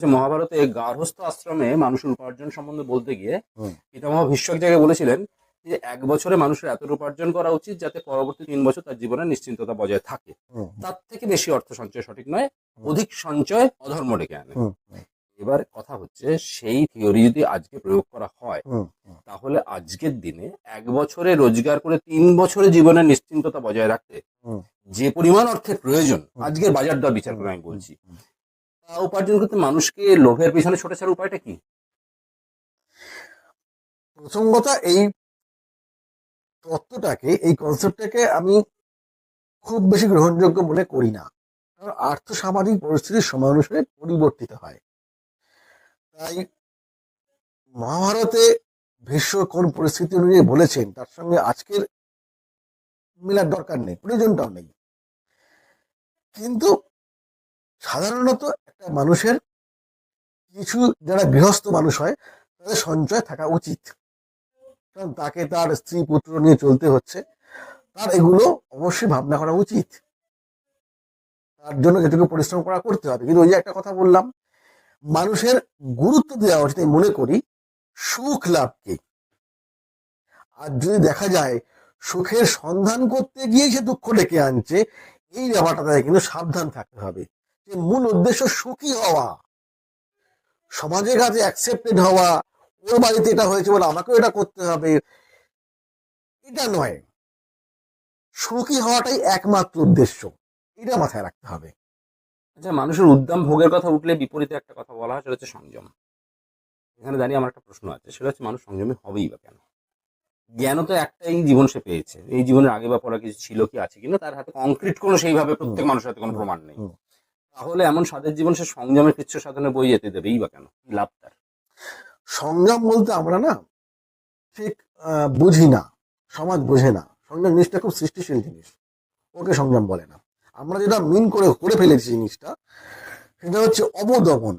যে মহাভারতে গার্হস্থ আশ্রমে মানুষের উপার্জন সম্বন্ধে বলতে গিয়ে। পিতামহ ভীষ্ম এক জায়গায় বলেছিলেন যে এক বছরে মানুষের এত উপার্জন করা উচিত যাতে পরবর্তী তিন বছর তার জীবনে নিশ্চিন্ততা বজায় থাকে। তার থেকে বেশি অর্থ সঞ্চয় সঠিক নয় অধিক সঞ্চয় অধর্ম ডেকে আনে। এবার কথা হচ্ছে সেই থিওরি যদি আজকে প্রয়োগ করা হয়। তাহলে আজকের দিনে এক বছরে রোজগার করে তিন বছরে জীবনের নিশ্চিন্ততা বজায় রাখতে যে পরিমাণ অর্থের প্রয়োজন আজকের বাজার দর বিচার করে আমি বলছি। উপার্জন করতে মানুষকে লোভের পিছনে ছোট ছাড়ার উপায়টা কি? প্রথম কথা, এই তত্ত্বটাকে, এই কনসেপ্টটাকে আমি খুব বেশি গ্রহণযোগ্য মনে করি না। কারণ আর্থ সামাজিক পরিস্থিতির সময় অনুসারে পরিবর্তিত হয়। তাই মহাভারতে ভীষ্ম কোন পরিস্থিতি অনুযায়ী বলেছেন, তার সঙ্গে আজকের মেলার দরকার নেই, প্রয়োজনটাও নেই। কিন্তু সাধারণত একটা মানুষের কিছু যারা গৃহস্থ মানুষ হয়, তাদের সঞ্চয় থাকা উচিত। কারণ তাকে তার স্ত্রী, পুত্র নিয়ে চলতে হচ্ছে, তার এগুলো অবশ্যই ভাবনা করা উচিত। তার জন্য যেটুকু পরিশ্রম করা করতে হবে। কিন্তু ওই যে একটা কথা বললাম, মানুষের গুরুত্ব দেওয়া উচিত। মনে করি, সুখ লাভকে আর যদি দেখা যায়, সুখের সন্ধান করতে গিয়ে সে দুঃখ ডেকে আনছে, এই ব্যাপারটা কিন্তু সাবধান থাকতে হবে। মূল উদ্দেশ্য সুখী হওয়া। সমাজের কাছে অ্যাকসেপ্টেড হওয়া ওর বাড়িতে এটা হয়েছে বলে আমাকেও এটা করতে হবে। এটা নয়। সুখী হওয়াটাই একমাত্র উদ্দেশ্য। এটা মাথায় রাখতে হবে। আচ্ছা মানুষের উদ্যম ভোগের কথা উঠলে বিপরীতে একটা কথা বলা হয় সেটা হচ্ছে সংযম। এখানে দাঁড়িয়ে আমার একটা প্রশ্ন আছে সেটা হচ্ছে মানুষ সংযমী হবেই বা কেন? জ্ঞান তো একটাই জীবন সে পেয়েছে। এই জীবনের আগে বা পরে কিছু ছিল কি আছে কিন্তু তার হাতে কংক্রিট কোনো সেইভাবে প্রত্যেক মানুষের হাতে কোনো প্রমাণ নেই। তাহলে এমন সাদের জীবন সে সংযমের কৃচ্ছ সাধনে বই যেতে দেবেই বা কেন? লাভ তার? সংযম বলতে আমরা না ঠিক বুঝি না, সমাজ বোঝে না। সংযম জিনিসটা খুব সৃষ্টিশীল জিনিস। ওকে সংযম বলে না। আমরা যেটা মিন করে করে ফেলেছি জিনিসটা, সেটা হচ্ছে অবদমন।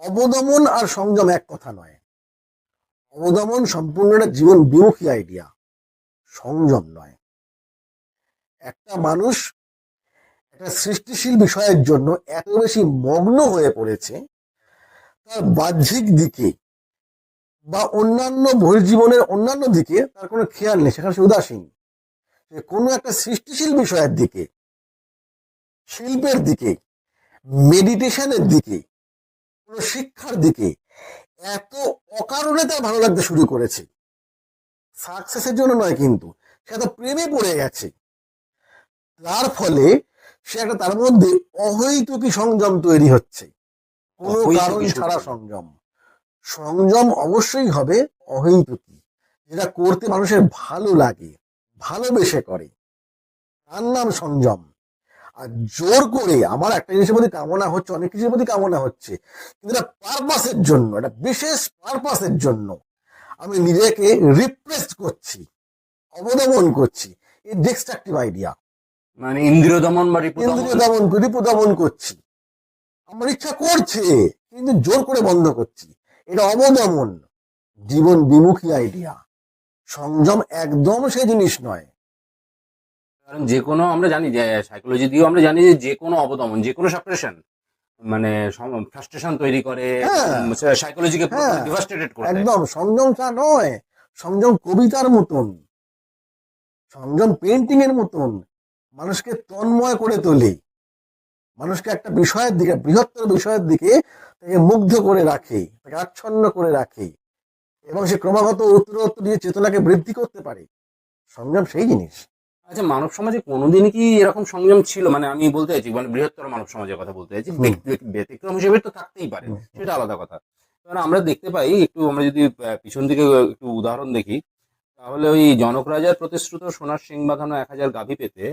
অবদমন আর সংযম এক কথা নয়। অবদমন সম্পূর্ণ একটা জীবন বিমুখী আইডিয়া সংযম নয়। একটা মানুষ একটা সৃষ্টিশীল বিষয়ের জন্য এত বেশি মগ্ন হয়ে পড়েছে, তার বাহ্যিক দিকে বা অন্যান্য বহির্জীবনের অন্যান্য দিকে তার কোনো খেয়াল নেই। সেখানে সে উদাসীন। কোনো একটা সৃষ্টিশীল বিষয়ের দিকে, শিল্পের দিকে, মেডিটেশনের দিকে, কোনো শিক্ষার দিকে এত অকারণে তার ভালো লাগতে শুরু করেছে। সাকসেসের জন্য নয় কিন্তু, সে তো প্রেমে পড়ে গেছে। তার ফলে সে একটা তার মধ্যে অহৈতুকি সংযম তৈরি হচ্ছে। কোনো কারণ ছাড়া সংযম। সংযম সংযম অবশ্যই হবে অহৈতুকি। যেটা করতে মানুষের ভালো লাগে ভালোবেসে করে। তার নাম সংযম। আর জোর করে আমার একটা জিনিসের প্রতি কামনা হচ্ছে অনেক কিছুর প্রতি কামনা হচ্ছে কিন্তু এটা পারপাসের জন্য এটা বিশেষ পারপাসের জন্য আমি নিজেকে রিপ্রেস করছি অবদমন করছি। এই ডিস্ট্রাকটিভ আইডিয়া মানে ইন্দ্রিয় দমন বা রিপু। ইন্দ্রিয় দমন রিপু দমন করছি। আমার ইচ্ছা করছে কিন্তু জোর করে বন্ধ করছি। এটা অবদমন। জীবন বিমুখী আইডিয়া সংযম একদম সে জিনিস নয়। কারণ যে কোনো আমরা জানি যে সাইকোলজি দিয়েও আমরা জানি যে যে কোনো অবদমন যে কোনো সাপ্রেশন মানে ফ্রাস্ট্রেশন তৈরি করে হ্যাঁ। সাইকোলজিকে হ্যাঁ। ডিভাস্টেটেড করে একদম সংযম তা নয়। সংযম কবিতার মতন। সংযম পেন্টিং এর মতন। মানুষকে তন্ময় করে তোলে। মানুষকে একটা বিষয়ের দিকে বৃহত্তর বিষয়ের দিকে তাকে মুগ্ধ করে রাখে তাকে আচ্ছন্ন করে রাখে এবং সে ক্রমাগত উত্তরোত্তর দিয়ে চেতনাকে বৃদ্ধি করতে পারে। সংযম সেই জিনিস। আচ্ছা মানব সমাজে কোনোদিন কি এরকম সংযম ছিল? মানে আমি বলতে চাইছি মানে বৃহত্তর মানব সমাজের কথা বলতে চাইছি ব্যতিক্রম হিসেবে তো থাকতেই পারে সেটা আলাদা কথা। কারণ আমরা দেখতে পাই একটু আমরা যদি পিছন দিকে একটু উদাহরণ দেখি তাহলে ওই জনক রাজার প্রতিশ্রুত সোনার সিং বাঁধানো এক হাজার গাভী পেতে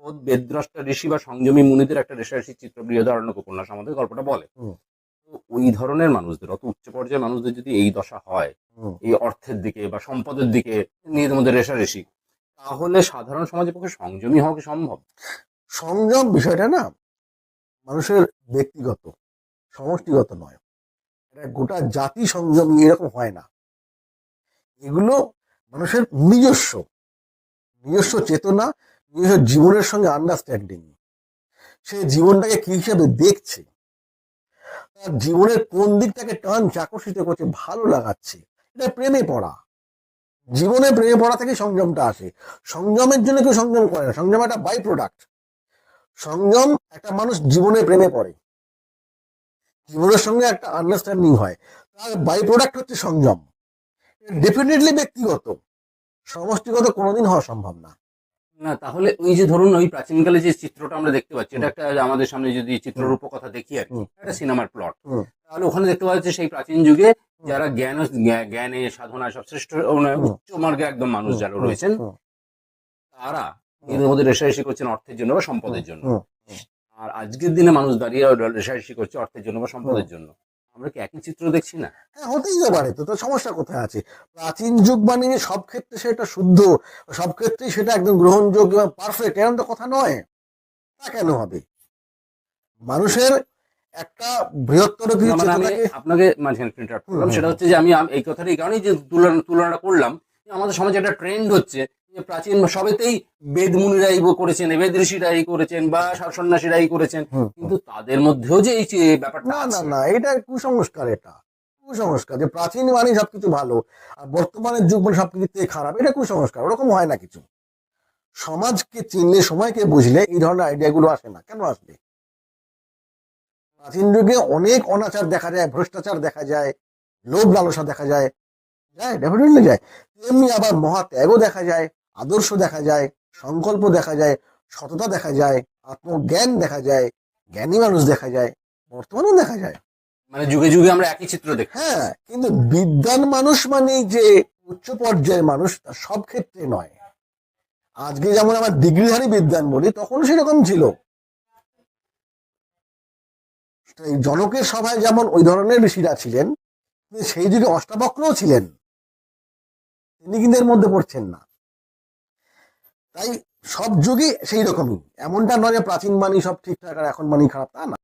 খোদ বেদদ্রষ্টা ঋষি বা সংযমী মুনিদের একটা রেশারেশি চিত্র বৃহদারণ্যক উপন্যাস আমাদের গল্পটা বলে। তো ওই ধরনের মানুষদের অত উচ্চ পর্যায়ের মানুষদের যদি এই দশা হয় এই অর্থের দিকে বা সম্পদের দিকে নিজেদের মধ্যে রেশারেশি তাহলে সাধারণ সমাজের পক্ষে সংযমী হওয়া কি সম্ভব? সংযম বিষয়টা না মানুষের ব্যক্তিগত সমষ্টিগত নয়। এটা গোটা জাতি সংযম এরকম হয় না। এগুলো মানুষের নিজস্ব নিজস্ব চেতনা জীবনের সঙ্গে আন্ডারস্ট্যান্ডিং সে জীবনটাকে কি হিসেবে দেখছে? তার জীবনের কোন দিকটাকে টান চাকর্ষিত করছে, ভালো লাগাচ্ছে, এটা প্রেমে পড়া। জীবনে প্রেমে পড়া থেকে সংযমটা আসে। সংযমের জন্য কেউ সংযম করে না। সংযম একটা বাই প্রোডাক্ট সংযম একটা মানুষ জীবনে প্রেমে পড়ে। জীবনের সঙ্গে একটা আন্ডারস্ট্যান্ডিং হয়। তার বাই প্রোডাক্ট হচ্ছে সংযম। ডেফিনেটলি ব্যক্তিগত। সমষ্টিগত কোনোদিন হওয়া সম্ভব না। না তাহলে ওই যে ধরুন ওই প্রাচীনকালে যে চিত্রটা আমরা দেখতে পাচ্ছি এটা একটা আমাদের সামনে যদি চিত্ররূপ কথা দেখি আর একটা সিনেমার প্লট। তাহলে ওখানে দেখতে পাওয়া যাচ্ছে সেই প্রাচীন যুগে যারা জ্ঞান জ্ঞা- জ্ঞানে সাধনা সব শ্রেষ্ঠ মানে উচ্চ মার্গে একদম মানুষ যারা রয়েছেন তারা মধ্যে রেশারেশি করছেন অর্থের জন্য বা সম্পদের জন্য। আর আজকের দিনে মানুষ দাঁড়িয়ে রেশারেশি করছে অর্থের জন্য বা সম্পদের জন্য। আমরা কি একই চিত্র দেখছি না? হ্যাঁ হতেই তো পারে। তো তো সমস্যা কোথায় আছে? প্রাচীন যুগ মানে যে সব ক্ষেত্রে সেটা শুদ্ধ। সব ক্ষেত্রেই সেটা একদম গ্রহণযোগ্য এবং পারফেক্ট এরকম তো কথা নয়। তা কেন হবে? মানুষের একটা বৃহত্তর কিছু মানে চেতনাকে আপনাকে মাঝখানে interrupt করলাম। সেটা হচ্ছে যে আমি এই কথাটা এই কারণেই যে তুলনা তুলনাটা করলাম আমাদের সমাজে একটা ট্রেন্ড হচ্ছে প্রাচীন সবেতেই বেদ মুনিরাই করেছেন বেদ ঋষিরাই করেছেন বা সন্ন্যাসীরাই করেছেন। কিন্তু তাদের মধ্যেও যে এই যে ব্যাপারটা না না না এটা কুসংস্কার এটা কুসংস্কার যে প্রাচীন মানে সবকিছু ভালো আর বর্তমানের যুগ মানে সবকিছু খারাপ এটা কুসংস্কার ওরকম হয় না কিছু। সমাজকে চিনলে সময়কে বুঝলে এই ধরনের আইডিয়া গুলো আসে না কেন আসবে? প্রাচীন যুগে অনেক অনাচার দেখা যায় ভ্রষ্টাচার দেখা যায় লোভ লালসা দেখা যায় যায় ডেফিনেটলি যায়। তেমনি আবার মহাত্যাগও দেখা যায়। আদর্শ দেখা যায় সংকল্প দেখা যায় সততা দেখা যায় আত্মজ্ঞান দেখা যায় জ্ঞানী মানুষ দেখা যায় বর্তমানেও দেখা যায়। মানে যুগে যুগে আমরা একই চিত্র দেখি হ্যাঁ কিন্তু বিদ্যান মানুষ মানে যে উচ্চ পর্যায়ের মানুষ তা সব ক্ষেত্রে নয়। আজকে যেমন আমার ডিগ্রিধারী বিদ্যান বলি তখন সেরকম ছিল। জনকের সভায় যেমন ওই ধরনের ঋষিরা ছিলেন সেই যুগে অষ্টাবক্রও ছিলেন। তিনি কিন্তু এর মধ্যে পড়ছেন না। তাই সব যুগই সেই রকমই এমনটা নয় যে প্রাচীন মানি সব ঠিকঠাক আর এখন মানি খারাপ, তা না।